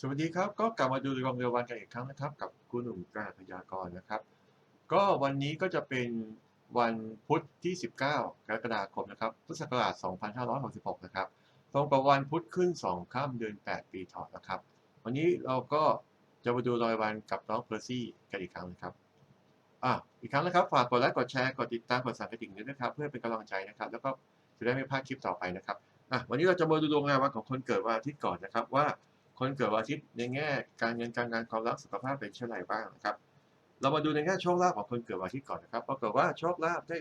สวัสดีครับ ก็กลับมาดูดวงเร็ววันกันอีกครั้งนะครับ กับคุณหนุ่มกราพยากรนะครับ ก็วันนี้ก็จะเป็นวันพุธที่ 19 กรกฎาคมนะครับ พุทธศักราช 2566 นะครับ ตรงกับวันพุธขึ้น 2 ข้ามเดือน 8 ปีถอดนะครับ วันนี้เราก็จะมาดูรายวันกับน้องเพอร์ซี่กันอีกครั้งนะครับ อะ อีกครั้งนะครับ ฝากกดไลค์ กดแชร์ กดติดตาม กดสั่นกระดิ่งด้วยนะครับ เพื่อเป็นกำลังใจนะครับ แล้วก็จะได้ไม่พลาดคลิปต่อไปนะครับ อะ วันนี้เราจะมาดูดวงรายวันของคนเกิดวันอาทิตย์ก่อนนะครับว่า คนเกิดวันอาทิตย์ในแง่การเงินการงานความรักสุขภาพเป็นเช่นไรบ้างนะครับ เรามาดูในแง่โชคลาภของคนเกิดวันอาทิตย์ก่อนนะครับปรากฏว่าโชคลาภได้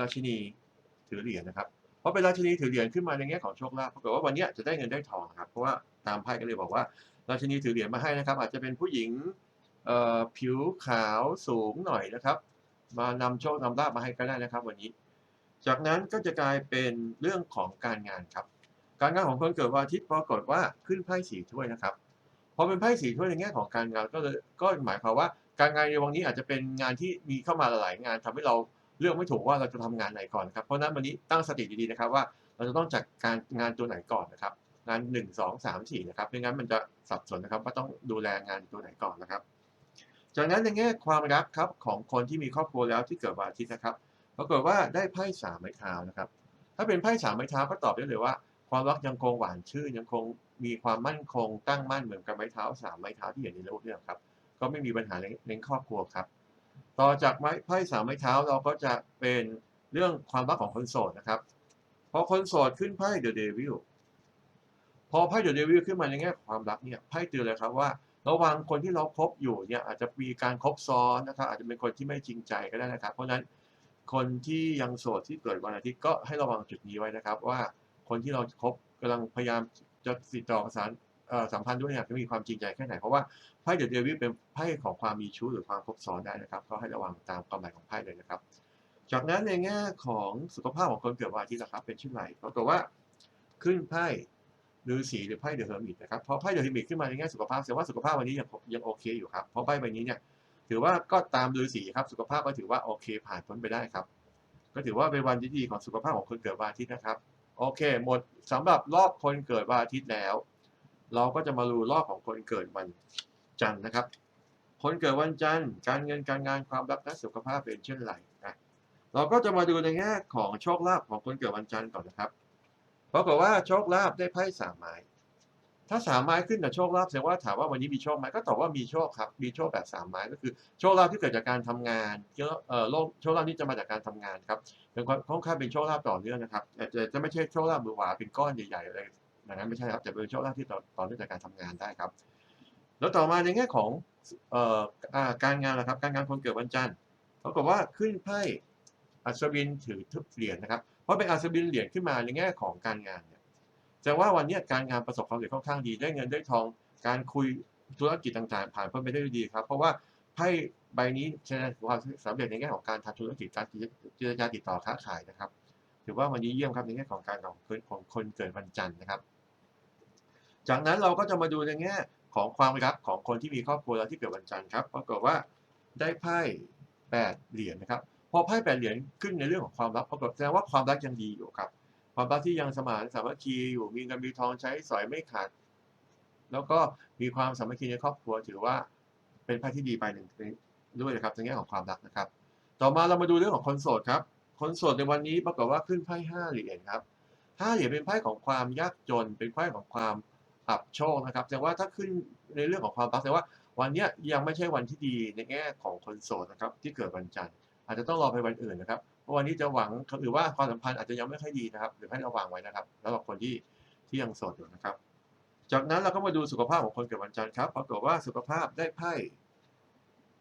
ราชินีถือเหรียญนะครับเพราะเป็นราชินีถือเหรียญขึ้นมาในแง่ของโชคลาภปรากฏว่าวันนี้จะได้เงินได้ทองครับ เพราะว่าตามไพ่ก็เลยบอกว่า ราชินีถือเหรียญมาให้นะครับ อาจจะเป็นผู้หญิงผิวขาวสูงหน่อยนะครับ มานำโชคนำลาภมาให้ก็ได้นะครับ วันนี้ จากนั้นก็จะกลายเป็นเรื่องของการงานครับ การงานของคนเกิดวันอาทิตย์ปรากฏว่าขึ้นไพ่สีถ้วยนะครับพอเป็นไพ่สีถ้วยในแง่ของการงานก็เลยก็หมายความว่าการงานในวันนี้อาจจะเป็นงานที่มีเข้ามาหลายงานทำให้เราเลือกไม่ถูกว่าเราจะทำงานไหนก่อนครับเพราะฉะนั้นวันนี้ตั้งสติดีๆนะครับว่าเราจะต้องจัดการงานตัวไหนก่อนนะครับ งานหนึ่งสองสามสี่นะครับไม่งั้นมันจะสับสนนะครับว่าต้องดูแลงานตัวไหนก่อนนะครับจากนั้นในแง่ความรักครับของคนที่มีครอบครัวแล้วที่เกิดวันอาทิตย์นะครับปรากฏว่าได้ไพ่สามไม้เท้านะครับ ถ้าเป็นไพ่สามไม้เท้าก็ตอบได้เลยว่า ความรักยังคงหวานชื่นยังคงมีความมั่นคงตั้งมั่นเหมือนกับไม้เท้าสามไม้เท้าที่เห็นในรูปเนี่ยครับ ก็ไม่มีปัญหาในครอบครัวครับ ต่อจากไม้ไพ่สามไม้เท้าเราก็จะเป็นเรื่องความรักของคนโสดนะครับพอคนโสดขึ้นไพ่เดอะเดวิลพอไพ่เดอะเดวิลขึ้นมาในแง่ความรักเนี่ยไพ่เตือนเลยครับว่าระวังคนที่เราคบอยู่เนี่ยอาจจะมีการคบซ้อนนะครับอาจจะเป็นคนที่ไม่จริงใจก็ได้นะครับ เพราะฉะนั้นคนที่ยังโสดที่เกิดวันอาทิตย์ก็ให้ระวังจุดนี้ไว้นะครับว่า คนที่เราคบกำลังพยายามจะติดต่อประสานสัมพันธ์ด้วยเนี่ยจะมีความจริงใจแค่ไหน เพราะว่าไพ่เดอะเดวิลเป็นไพ่ของความมีชู้หรือความคบซ้อนได้นะครับก็ให้ระวังตามความหมายของไพ่เลยนะครับ จากนั้นในแง่ของสุขภาพของคนเกิดวันอาทิตย์นะครับ เป็นเช่นไรปรากฏว่าขึ้นไพ่ฤาษีหรือไพ่เดอะเฮอร์มิตนะครับพอไพ่เดอะเฮอร์มิตขึ้นมาในแง่สุขภาพแสดงว่าสุขภาพวันนี้ยังยังโอเคอยู่ครับเพราะไพ่ใบนี้เนี่ยถือว่าก็ตามฤาษีครับสุขภาพก็ถือว่าโอเคผ่านพ้นไปได้ครับ ก็ถือว่าเป็นวันที่ดีของสุขภาพของคนเกิดวันอาทิตย์นะครับ โอเค หมดสำหรับรอบคนเกิดวันอาทิตย์แล้ว เราก็จะมาดูรอบของคนเกิดวันจันทร์นะครับ คนเกิดวันจันทร์ การเงินการงานความรักและสุขภาพเป็นเช่นไรนะเราก็จะมาดูในแง่ของโชคลาภของคนเกิดวันจันทร์ก่อนนะครับปรากฏว่าโชคลาภได้ไพ่สามไม้ ถ้าสามไม้ขึ้นแต่โชคลาภแสดงว่าถามว่าวันนี้มีโชคไหมก็ตอบว่ามีโชคครับ มีโชคแบบสามไม้ก็คือโชคลาภที่เกิดจากการทำงานเยอะเอ่อโลกโชคลาภนี้จะมาจากการทำงานครับเป็นค่อนข้างเป็นโชคลาภต่อเนื่องนะครับแต่จะไม่ใช่โชคลาภมือหวาเป็นก้อนใหญ่ๆอะไรอย่างนั้นไม่ใช่ครับแต่เป็นโชคลาภที่ต่อเนื่องจากการทำงานได้ครับ แล้วต่อมาในแง่ของเอ่อการงานนะครับ การงานคนเกิดวันจันทร์ปรากฏว่าขึ้นไพ่อัศวินถือทุบเหรียญนะครับ เพราะเป็นอัศวินเหรียญขึ้นมาในแง่ของการงาน แสดงว่าวันนี้การงานประสบความสำเร็จค่อนข้างดีได้เงินได้ทอง การคุยธุรกิจต่างๆ ผ่านพ้นไปได้ดีดีครับ เพราะว่าไพ่ใบนี้แสดงความสำเร็จในแง่ของการทำธุรกิจการเจรจาติดต่อค้าขายนะครับ ถือว่าวันนี้เยี่ยมครับในแง่ของการของคนของคนเกิดวันจันทร์นะครับ จากนั้นเราก็จะมาดูในแง่ของความรักของคนที่มีครอบครัวแล้วที่เกิดวันจันทร์ครับปรากฏว่าได้ไพ่แปดเหรียญนะครับ พอไพ่แปดเหรียญขึ้นในเรื่องของความรักปรากฏแสดงว่าความรักยังดีอยู่ครับ ความรักที่ยังสมานสามัคคีอยู่มีเงินมีทองใช้สอยไม่ขาด แล้วก็มีความสามัคคีในครอบครัวถือว่าเป็นไพ่ที่ดีไปหนึ่งด้วยนะครับในแง่ของความรักนะครับ ต่อมาเรามาดูเรื่องของคนโสดครับ คนโสดในวันนี้ปรากฏว่าขึ้นไพ่ห้าเหรียญครับห้าเหรียญเป็นไพ่ของความยากจน เป็นไพ่ของความอับโชคนะครับแสดงว่าถ้าขึ้นในเรื่องของความรักแสดงว่าวันนี้ยังไม่ใช่วันที่ดีในแง่ของคนโสดนะครับที่เกิดวันจันทร์อาจจะต้องรอไปวันอื่นนะครับวันนี้จะหวังหรือว่าความสัมพันธ์อาจจะยังไม่ค่อยดีนะครับหรือให้ระวังไว้นะครับสำหรับคนที่ที่ยังโสดอยู่นะครับ จากนั้นเราก็มาดูสุขภาพของคนเกิดวันจันทร์ครับปรากฏว่าสุขภาพได้ไพ่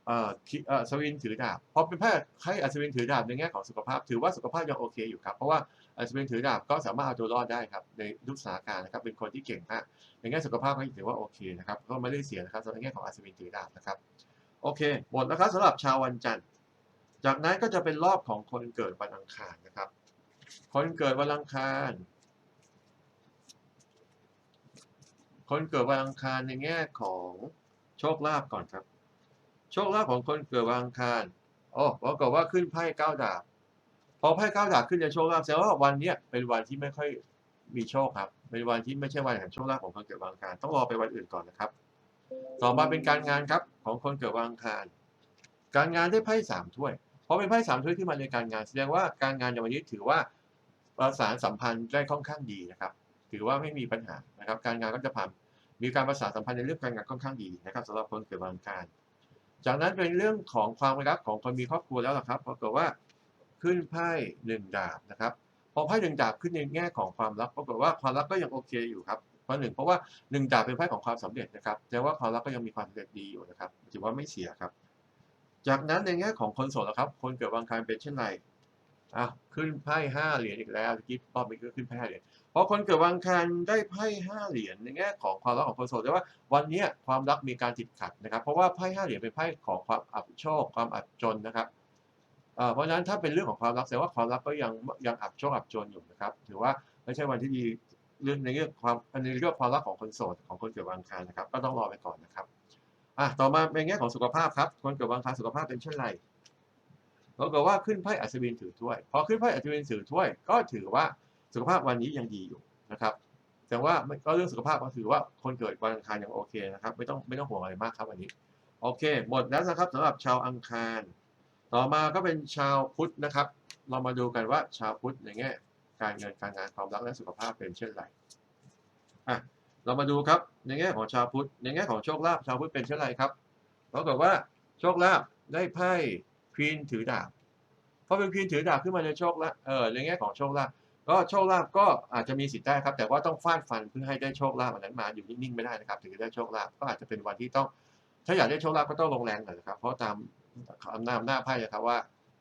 เอ่อเอ่อสวินถือดาบพอเป็นไพ่ไพ่อัศวินถือดาบในแง่ของสุขภาพ ถือว่าสุขภาพยังโอเคอยู่ครับ เพราะว่าอัศวินถือดาบก็สามารถเอาตัวรอดได้ครับในทุกสถานการณ์นะครับ เป็นคนที่เก่งมากในแง่สุขภาพก็ถือว่าโอเคนะครับก็ไม่ได้เสียนะครับสำหรับในแง่ของอัศวินถือดาบนะครับ โอเค หมดแล้วครับสำหรับชาววันจันทร์ จากนั้นก็จะเป็นรอบของคนเกิดวันอังคารนะครับ คนเกิดวันอังคาร คนเกิดวันอังคารในแง่ของโชคลาภก่อนครับ โชคลาภของคนเกิดวันอังคารโอ้ปรากฏว่าขึ้นไพ่เก้าดาบ พอไพ่เก้าดาบขึ้นในโชคลาภแสดงว่าวันเนี้ยเป็นวันที่ไม่ค่อยมีโชคครับ เป็นวันที่ไม่ใช่วันแห่งโชคลาภของคนเกิดวันอังคาร ต้องรอไปวันอื่นก่อนนะครับ ต่อมาเป็นการงานครับของคนเกิดวันอังคาร การงานได้ไพ่สามถ้วย พราะเป็นไพ่สามถ้วยที่มาในการงาน แสดงว่าการงานในวันนี้ถือว่าประสานสัมพันธ์ได้ค่อนข้างดีนะครับ ถือว่าไม่มีปัญหานะครับ การงานก็จะผ่านมีการประสานสัมพันธ์ในเรื่องการงานค่อนข้างดีนะครับสำหรับคนเกิดวันอังคารจากนั้นเป็นเรื่องของความรักของคนมีครอบครัวแล้วล่ะครับปรากฏว่าขึ้นไพ่หนึ่งดาบนะครับพอไพ่หนึ่งดาบขึ้นในแง่ของความรักปรากฏว่าความรักก็ยังโอเคอยู่ครับเพราะหนึ่งเพราะว่าหนึ่งดาบเป็นไพ่ของความสำเร็จนะครับแต่ว่าความรักก็ยังมีความสำเร็จดีอยู่นะครับถือว่าไม่เสียครับ จากนั้นในแง่ของคนโสดนะครับ คนเกิดวันอังคารเป็นเช่นไรอะขึ้นไพ่ห้าเหรียญอีกแล้วเมื่อกี้รอบนี้ก็ขึ้นไพ่ห้าเหรียญพอคนเกิดวันอังคารได้ไพ่ห้าเหรียญในแง่ของความรักของคนโสดแต่ว่าวันนี้ความรักมีการติดขัดนะครับ เพราะว่าไพ่ห้าเหรียญเป็นไพ่ของความอับโชค ความอับจนนะครับเพราะฉะนั้นถ้าเป็นเรื่องของความรักแสดงว่าความรักก็ยังยังอับโชคอับจนอยู่นะครับถือว่าไม่ใช่วันที่ดีเรื่องในเรื่องความในเรื่องความรักของคนโสดของคนเกิดวันอังคารนะครับ ก็ต้องรอไปก่อนนะครับ อะต่อมาเป็นแง่ของสุขภาพครับคนเกิดวันอังคารสุขภาพเป็นเช่นไรปรากฏว่าขึ้นไพ่อัศวินถือถ้วย พอขึ้นไพ่อัศวินถือถ้วย ก็ถือว่าสุขภาพวันนี้ยังดีอยู่นะครับ แต่ว่าก็เรื่องสุขภาพก็ถือว่าคนเกิดวันอังคารยังโอเคนะครับ ไม่ต้องไม่ต้องห่วงอะไรมากครับวันนี้ โอเค หมดแล้วนะครับสำหรับชาวอังคาร ต่อมาก็เป็นชาวพุธนะครับ เรามาดูกันว่าชาวพุธในแง่การเงินการงานความรักและสุขภาพเป็นเช่นไรอะ เรามาดูครับในแง่ของชาวพุทธในแง่ของโชคลาภชาวพุทธเป็นเช่นไรครับปรากฏว่าโชคลาภได้ไพ่ควีนถือดาบพอเป็นควีนถือดาบขึ้นมาในโชคลาภเออในแง่ของโชคลาภก็โชคลาภก็อาจจะมีสิทธิ์ได้ครับ แต่ว่าต้องฟาดฟันเพื่อให้ได้โชคลาภอันนั้นมาอยู่นิ่งๆไม่ได้นะครับถึงจะได้โชคลาภก็อาจจะเป็นวันที่ต้อง ถ้าอยากได้โชคลาภก็ต้องลงแรงหน่อยนะครับ เพราะตามอำนาจอำนาจไพ่นะครับว่า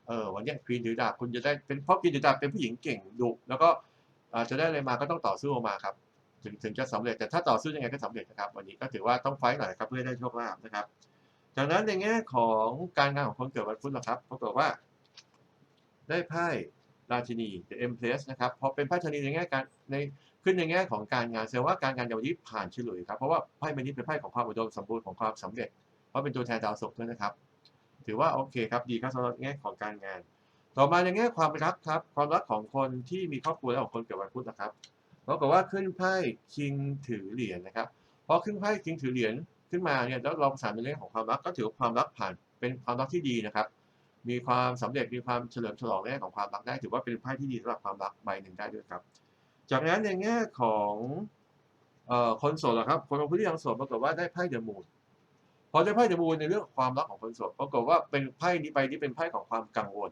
เออวันนี้ควีนถือดาบคุณจะได้เป็นเพราะควีนถือดาบเป็นผู้หญิงเก่งดุแล้วก็อาจจะได้อะไรมาก็ต้องต่อสู้ออกมาครับ ถึงถึงจะสำเร็จแต่ถ้าต่อสู้ยังไงก็สำเร็จนะครับ วันนี้ก็ถือว่าต้องไฟต์หน่อยครับเพื่อได้โชคลาภนะครับจากนั้นในแง่ของการงานของคนเกิดวันพุธนะครับปรากฏว่า ได้ไพ่ราชินี the empress นะครับพอเป็นไพ่ราชนีในแง่การในขึ้นในแง่ของการงานแสดงว่าการงานในวันนี้ผ่านฉลุยครับเพราะว่าไพ่ใบนี้เป็นไพ่ของความอุดมสมบูรณ์ของความสำเร็จ เพราะเป็นตัวแทนดาวศุกร์ด้วยนะครับ ถือว่าโอเคครับดีครับสำหรับแง่ของการงาน ต่อมาในแง่ความรักครับ ความรักของคนที่มีครอบครัวและของคนเกิดวันพุธนะครับ ปรากฏว่าขึ้นไพ่คิงถือเหรียญนะครับพอขึ้นไพ่คิงถือเหรียญขึ้นมาเนี่ยแล้วเราประสานในเรื่องของความรักก็ถือว่าความรักผ่านเป็นความรักที่ดีนะครับ มีความสำเร็จมีความเฉลิมฉลองในแง่ของความรักได้ ถือว่าเป็นไพ่ที่ดีสำหรับความรักใบหนึ่งได้ด้วยครับ จากนั้นในแง่ของออคนโสดเหรอครับคนที่ยังโสดปรากฏว่าได้ไพ่เดอะมูนพอได้ไพ่เดอะมูนในเรื่องความรักของคนโสดปรากฏว่าเป็นไพ่นี้ไปนี้เป็นไพ่ของความกังวล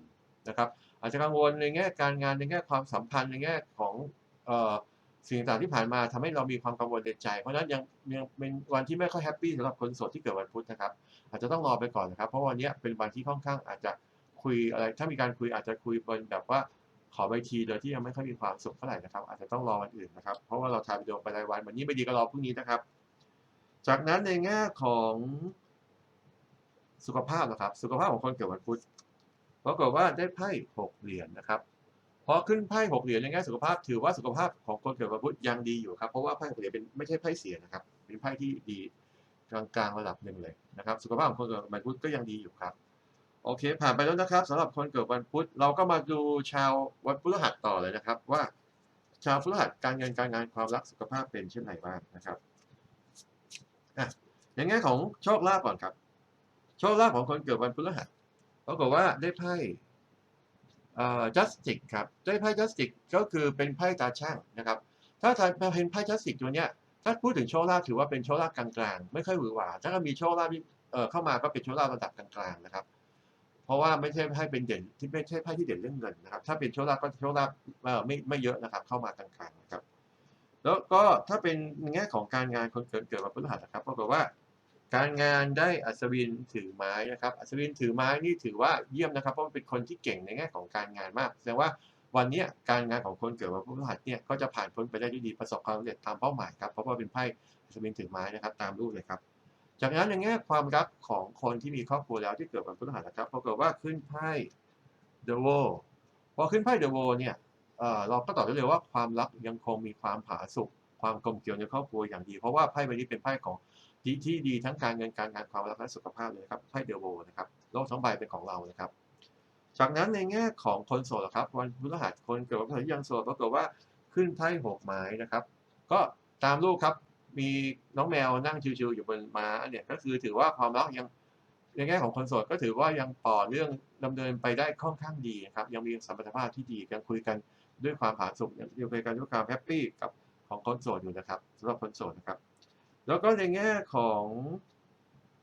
นะครับ อาจจะกังวลในแง่การงานในแง่ความสัมพันธ์ในแง่ของเอ่อ สิ่งต่างที่ผ่านมาทำให้เรามีความกังวลในใจ เพราะฉะนั้นยังยังเป็นวันที่ไม่ค่อยแฮปปี้สำหรับคนโสดที่เกิดวันพุธนะครับ อาจจะต้องรอไปก่อนนะครับ เพราะวันนี้เป็นวันที่ค่อนข้างอาจจะคุยอะไร ถ้ามีการคุยอาจจะคุยบนแบบว่าขอใบทีโดยที่ยังไม่ค่อยมีความสุขเท่าไหร่นะครับ อาจจะต้องรอวันอื่นนะครับ เพราะว่าเราทำวิดีโอไปรายวัน วันนี้ไม่ดีก็รอพรุ่งนี้นะครับ จากนั้นในแง่ของสุขภาพนะครับ สุขภาพของคนเกิดวันพุธปรากฏว่าได้ไพ่หกเหรียญนะครับ พอขึ้นไพ่หกเหรียญในแง่สุขภาพ ถือว่าสุขภาพของคนเกิดวันพุธยังดีอยู่ครับเพราะว่าไพ่หกเหรียญเป็นไม่ใช่ไพ่เสียนะครับเป็นไพ่ที่ดีกลางๆระดับหนึ่งเลยนะครับสุขภาพของคนเกิดวันพุธก็ยังดีอยู่ครับโอเค ผ่านไปแล้วนะครับสำหรับคนเกิดวันพุธเราก็มาดูชาววันพฤหัสต่อเลยนะครับ ว่า ชาวพฤหัสการเงินการงานความรักสุขภาพเป็นเช่นไรบ้างนะครับอะในแง่ของโชคลาภก่อนครับ โชคลาภของคนเกิดวันพฤหัสปรากฏว่าได้ไพ่ เอ่อ justice ครับด้วยไพ่ justice ก็คือเป็นไพ่ตาช่างนะครับ ถ้าทานเป็นไพ่ justice ตัวเนี้ยถ้าพูดถึงโชคลาภถือว่าเป็นโชคลาภกลางๆ ไม่ค่อยหวือหวาถ้าก็มีโชคลาภเข้ามาก็เป็นโชคลาภระดับกลางๆนะครับ เพราะว่าไม่ใช่ไพ่เป็นเด่นที่ไม่ใช่ไพ่ที่เด่นเรื่องเงินนะครับ ถ้าเป็นโชคลาภก็โชคลาภไม่ไม่เยอะนะครับ เข้ามากลางๆนะครับ แล้วก็ถ้าเป็นในแง่ของการงานคนเกิดเกิดวันพฤหัสนะครับปรากฏว่า การงานได้อัศวินถือไม้นะครับ อัศวินถือไม้นี่ถือว่าเยี่ยมนะครับ เพราะว่าเป็นคนที่เก่งในแง่ของการงานมาก แสดงว่าวันนี้การงานของคนเกิดวันพฤหัสเนี่ยก็จะผ่านพ้นไปได้ด้วยดีประสบความสำเร็จตามเป้าหมายครับ เพราะว่าเป็นไพ่อัศวินถือไม้นะครับ ตามรูปเลยครับ จากนั้นในแง่ความรักของคนที่มีครอบครัวแล้วที่เกิดวันพฤหัสนะครับปรากฏว่าขึ้นไพ่ The World พอขึ้นไพ่ The World เนี่ยเอ่อเราก็ตอบได้เลยว่าความรักยังคงมีความผาสุกความกลมเกลียวในครอบครัวอย่างดี เพราะว่าไพ่ใบนี้เป็นไพ่ของ ที่ที่ดีทั้งการเงินการงานความรักและสุขภาพเลยนะครับไพ่เดโวนะครับโลกทั้งใบเป็นของเรานะครับ จากนั้นในแง่ของคนโสดครับวันพฤหัสคนเกิดวันพฤหัสยังโสดปรากฏว่าขึ้นไพ่หกไม้นะครับ ก็ตามรูปครับมีน้องแมวนั่งชิวๆอยู่บนม้าเนี่ยก็คือถือว่าความรักยังในแง่ของคนโสดก็ถือว่ายังต่อเรื่องดำเนินไปได้ค่อนข้างดีนะครับยังมีสัมพันธภาพที่ดียังคุยกันด้วยความผาสุกยังยังคุยกันด้วยความแฮปปี้กับของคนโสดอยู่นะครับสำหรับคนโสดนะครับ แล้วก็ในแง่ของ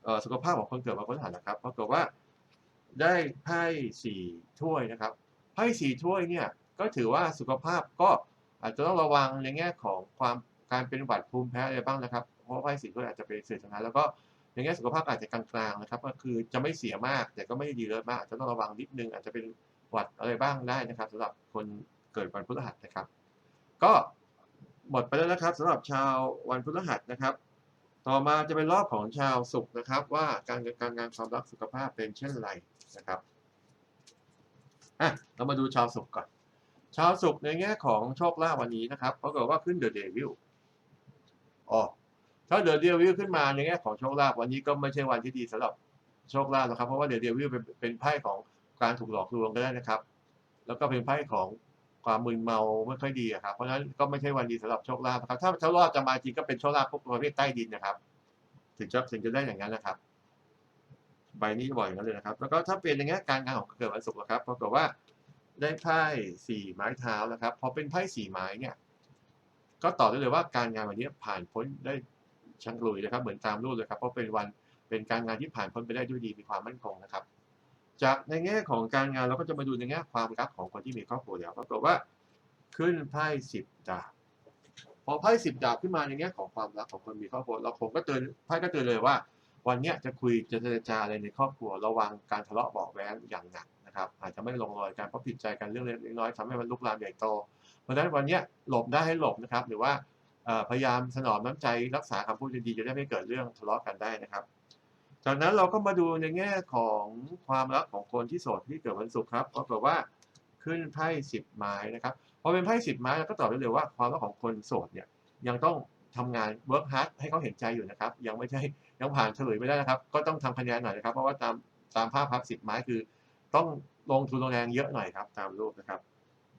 ออสุขภาพของคนเกิดวันพฤหัสนะครับปรากฏว่าได้ไพ่สี่ถ้วยนะครับไพ่สี่ถ้วยเนี่ยก็ถือว่าสุขภาพก็อาจจะต้องระวังในแง่ของความการเป็นหวัดภูมิแพ้อะไรบ้างนะครับ เพราะว่าไพ่สี่ถ้วยอาจจะเป็นเศษสนะแล้วก็ในแง่สุขภาพอาจจะกลางๆนะครับ ก็คือจะไม่เสียมากแต่ก็ไม่ได้ดีเลิศมากอาจจะต้องระวังนิดนึงอาจจะเป็นหวัดอะไรบ้างได้นะครับสำหรับคนเกิดวันพฤหัสนะครับ ก็หมดไปแล้วนะครับสำหรับชาววันพฤหัสนะครับ ต่อมาจะเป็นรอบของชาวศุกนะครับ ว่าการเงินการงานความรักสุขภาพเป็นเช่นไรนะครับอะเรามาดูชาวศุกก่อน ชาวศุกในแง่ของโชคลาภวันนี้นะครับปรากฏว่าขึ้นเดอะเดวิลอ๋อถ้าเดอะเดวิลขึ้นมาในแง่ของโชคลาภวันนี้ก็ไม่ใช่วันที่ดีสำหรับโชคลาภนะครับเพราะว่าเดอะเดวิลเป็นเป็นไพ่ของการถูกหลอกลวงก็ได้นะครับ แล้วก็เป็นไพ่ของ ความมึนเมาไม่ค่อยดีครับเพราะฉะนั้นก็ไม่ใช่วันดีสำหรับโชคลาภนะครับถ้าโชคลาภจะมาจริงก็เป็นโชคลาภพวกประเภทใต้ดินนะครับ ถึงจะถึงจะได้อย่างนั้นนะครับ ใบนี้บ่อยอย่างนั้นเลยนะครับ แล้วก็ถ้าเป็นอย่างเงี้ยการงานของเกิดวันศุกร์นะครับปรากฏว่าได้ไพ่สี่ไม้เท้านะครับพอเป็นไพ่สี่ไม้เนี่ย ก็ตอบได้เลยว่าการงานวันนี้ผ่านพ้นได้ชังลุยนะครับ เหมือนตามรูปเลยครับเพราะเป็นวันเป็นการงานที่ผ่านพ้นไปได้ด้วยดีมีความมั่นคงนะครับ จากในแง่ของการงานเราก็จะมาดูในแง่ความรักของคนที่มีครอบครัวแล้วปรากฏว่าขึ้นไพ่สิบดาบพอไพ่สิบดาบขึ้นมาในแง่ของความรักของคนมีครอบครัวเราผมก็เตือนไพ่ก็เตือนเลยว่า วันนี้จะคุยจะเจรจาอะไรในครอบครัวระวังการทะเลาะเบาะแว้งอย่างหนักนะครับ อาจจะไม่ลงรอยกันเพราะผิดใจกันเรื่องเล็กน้อยทำให้มันลุกลามใหญ่โต เพราะฉะนั้นวันนี้หลบได้ให้หลบนะครับ หรือว่าพยายามถนอมน้ำใจรักษาคำพูดดีๆจะได้ไม่เกิดเรื่องทะเลาะกันได้นะครับ จากนั้นเราก็มาดูในแง่ของความรักของคนที่โสดที่เกิดวันศุกร์ครับปรากฏว่าขึ้นไพ่สิบไม้นะครับพอเป็นไพ่สิบไม้เราก็ตอบได้เลยว่าความรักของคนโสดเนี่ยยังต้องทำงาน work hard ให้เขาเห็นใจอยู่นะครับ ยังไม่ใช่ยังผ่านเฉลยไม่ได้นะครับ ก็ต้องทำคะแนนหน่อยนะครับ เพราะว่าตามตามภาพพับสิบไม้คือ ต้องลงทุนลงแรงเยอะหน่อยครับ ตามรูปนะครับ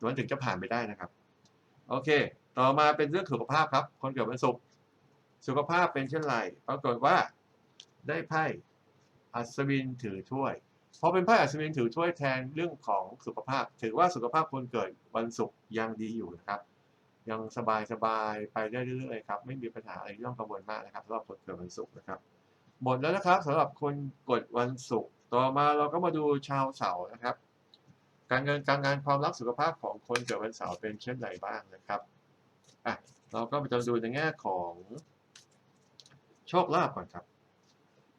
มันถึงจะผ่านไปได้นะครับ โอเค ต่อมาเป็นเรื่องสุขภาพครับ คนเกิดวันศุกร์สุขภาพเป็นเช่นไรปรากฏว่า ได้ไพ่อัศวินถือถ้วยพอเป็นไพ่อัศวินถือถ้วยแทนเรื่องของสุขภาพ ถือว่าสุขภาพคนเกิดวันศุกร์ยังดีอยู่นะครับ ยังสบายสบายๆไปได้เรื่อยๆครับไม่มีปัญหาอะไรที่ต้องกังวลมากนะครับสำหรับคนเกิดวันศุกร์นะครับ หมดแล้วนะครับสำหรับคนกดวันศุกร์ต่อมาเราก็มาดูชาวเสาร์นะครับ การเงินการงานความรักสุขภาพของคนเกิดวันเสาร์เป็นเช่นไรบ้างนะครับอะเราก็มาจะดูในแง่ของโชคลาภก่อนครับ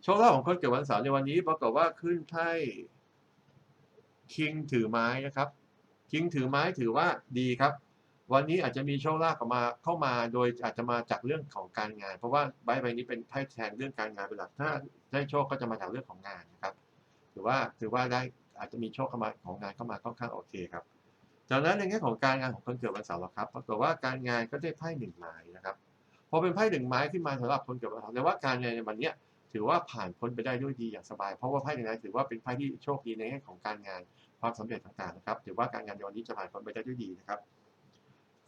โชคลาภของคนเกิดวันเสาร์ในวันนี้ปรากฏว่าขึ้นไพ่คิงถือไม้นะครับคิงถือไม้ถือว่าดีครับ วันนี้อาจจะมีโชคลาภเข้ามาเข้ามาโดยอาจจะมาจากเรื่องของการงาน เพราะว่าใบใบนี้เป็นไพ่แทนเรื่องการงานเป็นหลักถ้าได้โชคก็จะมาจากเรื่องของงานนะครับถือว่าถือว่าได้อาจจะมีโชคเข้ามาของงานเข้ามาค่อนข้างโอเคครับจากนั้นในแง่ของการงานของคนเกิดวันเสาร์ครับปรากฏว่าการงานก็ได้ไพ่หนึ่งไม้นะครับพอเป็นไพ่หนึ่งไม้ขึ้นมาสำหรับคนเกิดวันเสาร์แต่ว่าการงานในวันนี้ ถือว่าผ่านพ้นไปได้ด้วยดีอย่างสบาย เพราะว่าไพ่หนึ่งไม้ถือว่าเป็นไพ่ที่โชคดีในแง่ของการงานความสำเร็จต่างๆนะครับ ถือว่าการงานในวันนี้จะผ่านพ้นไปได้ด้วยดีนะครับ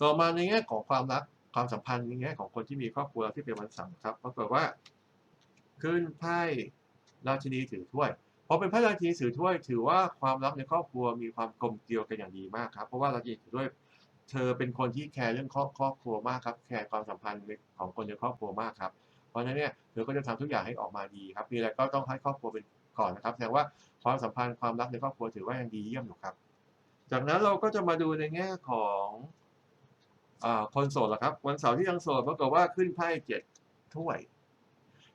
ต่อมาในแง่ของความรักความสัมพันธ์ในแง่ของคนที่มีครอบครัวที่เป็นวันเสาร์ครับปรากฏว่าขึ้นไพ่ราชินีถือถ้วยพอเป็นไพ่ราชินีถือถ้วยถือว่าความรักในครอบครัวมีความกลมเกลียวกันอย่างดีมากครับเพราะว่าราชินีถือถ้วยเธอเป็นคนที่แคร์เรื่องครอบครัวมากครับแคร์ความสัมพันธ์ของคนในครอบครัวมากครับ ราะฉะนั้นเนี่ยเธอก็จะทำทุกอย่างให้ออกมาดีครับมีอะไรก็ต้องให้ครอบครัวเป็นก่อนนะครับแสดงว่าความสัมพันธ์ความรักในครอบครัวถือว่ายังดีเยี่ยมอยู่ครับ จากนั้นเราก็จะมาดูในแง่ของอคนโสดละครับ วันเสาร์ที่ยังโสดปรากฏว่าขึ้นไพ่เจ็ดถ้วย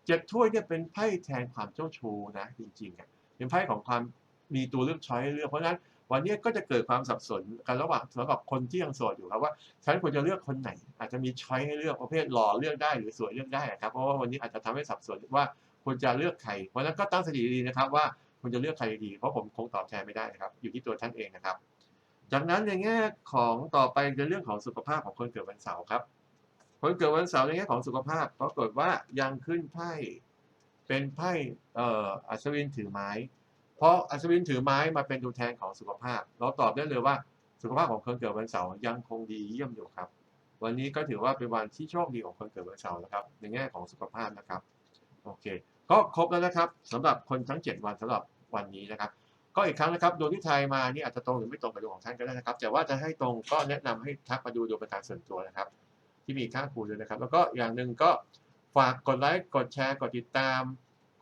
เจ็ดถ้วยเนี่ยเป็นไพ่แทนความเจ้าชู้นะจริงๆอะเป็นไพ่ของความมีตัวเลือกช้อยให้เลือกเพราะฉะนั้น วันนี้ก็จะเกิดความสับสนกันระหว่างสำหรับคนที่ยังโสดอยู่ครับว่าฉันควรจะเลือกคนไหน อาจจะมีช้อยให้เลือกประเภทหล่อเลือกได้หรือสวยเลือกได้อะครับเพราะว่าวันนี้อาจจะทำให้สับสนว่าควรจะเลือกใครเพราะฉะนั้นก็ตั้งสติดีนะครับว่าควรจะเลือกใครดีเพราะผมคงตอบแทนไม่ได้นะครับ อยู่ที่ตัวท่านเองนะครับ จากนั้นในแง่ของต่อไปในเรื่องของสุขภาพของคนเกิดวันเสาร์ครับ คนเกิดวันเสาร์ในแง่ของสุขภาพปรากฏว่ายังขึ้นไพ่เป็นไพ่อัศวินถือไม้ ราะอัศวินถือไม้มาเป็นตัวแทนของสุขภาพ เราตอบได้เลยว่าสุขภาพของคนเกิดวันเสาร์ยังคงดีเยี่ยมอยู่ครับ วันนี้ก็ถือว่าเป็นวันที่โชคดีของคนเกิดวันเสาร์นะครับ ในแง่ของสุขภาพนะครับโอเค ก็ครบแล้วนะครับสำหรับคนทั้ง 7 วันสำหรับวันนี้นะครับ ก็อีกครั้งนะครับดวงที่ไทยมานี่อาจจะตรงหรือไม่ตรงกับดวงของท่านก็ได้นะครับ แต่ว่าจะให้ตรงก็แนะนำให้ทักมาดูดวงป็นการส่วนตัวนะครับ ที่มีค่าครูด้วยนะครับ แล้วก็อย่างหนึ่งก็ฝากกดไลค์กดแชร์กดติดตาม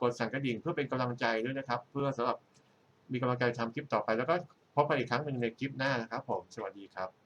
กดสั่นกระดิ่งเพื่อเป็นกำลังใจด้วยนะครับ เพื่อสำหรับ มีกำลังใจทำคลิปต่อไปแล้วก็พบกันอีกครั้งหนึ่งในคลิปหน้านะครับผม สวัสดีครับ